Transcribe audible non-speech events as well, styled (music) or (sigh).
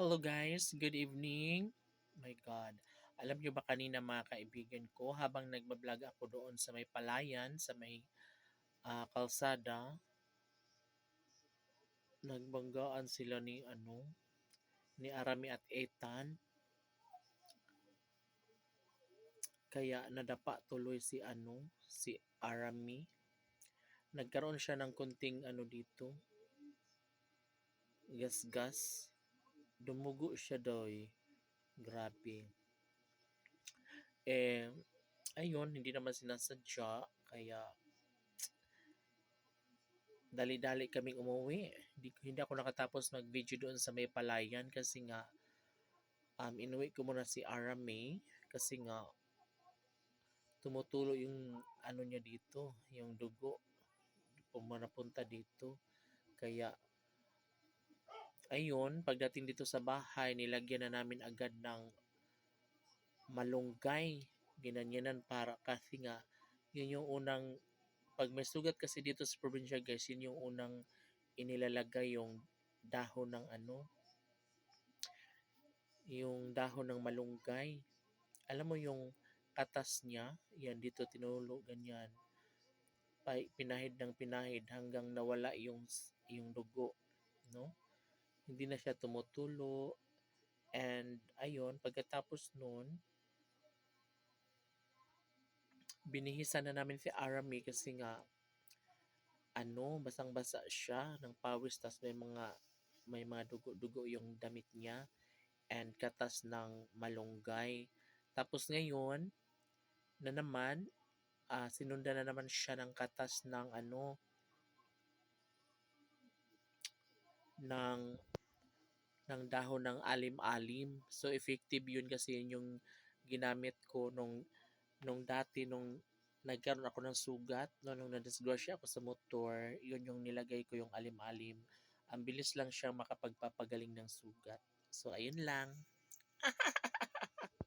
Hello guys, good evening. My God. Alam nyo ba kanina mga kaibigan ko, habang nagbablog ako doon sa may palayan, sa may ah, kalsada, nagbanggaan sila ni ano, ni Arami at Ethan. Kaya nadapa tuloy si ano, si Arami. Nagkaroon siya ng kunting ano dito, gas-gas. Dumugo siya doy. Grabe. Eh, ayun, hindi naman sinasadya. Kaya, dali-dali kaming umuwi. Hindi, hindi ako nakatapos mag-video doon sa may palayan kasi nga, um, inuwi ko muna si Ara May kasi nga, tumutulo yung ano niya dito, yung dugo. Pumanapunta dito. Kaya, ayun, pagdating dito sa bahay, nilagyan na namin agad ng malunggay. Ginanyanan para kasi nga, yun yung unang, pag may sugat kasi dito sa probinsya guys, yun yung unang inilalagay yung dahon ng ano, yung dahon ng malunggay. Alam mo yung katas niya, yan dito tinulo, ganyan. Pinahid ng pinahid hanggang nawala yung yung dugo, no? Hindi na siya tumutulo. And ayun, pagkatapos nun, binihisan na namin si Arami kasi nga ano, basang-basa siya ng pawis tas may mga may mga dugo-dugo yung damit niya and katas ng malunggay. Tapos ngayon na naman ah, sinundan na naman siya ng katas ng ano ng ng dahon ng alim-alim. So effective yun kasi yun yung ginamit ko nung nung dati nung nagkaroon ako ng sugat, no, nung nadisgrasya ako sa motor, yun yung nilagay ko yung alim-alim. Ang bilis lang siya makapagpapagaling ng sugat. So ayun lang. (laughs)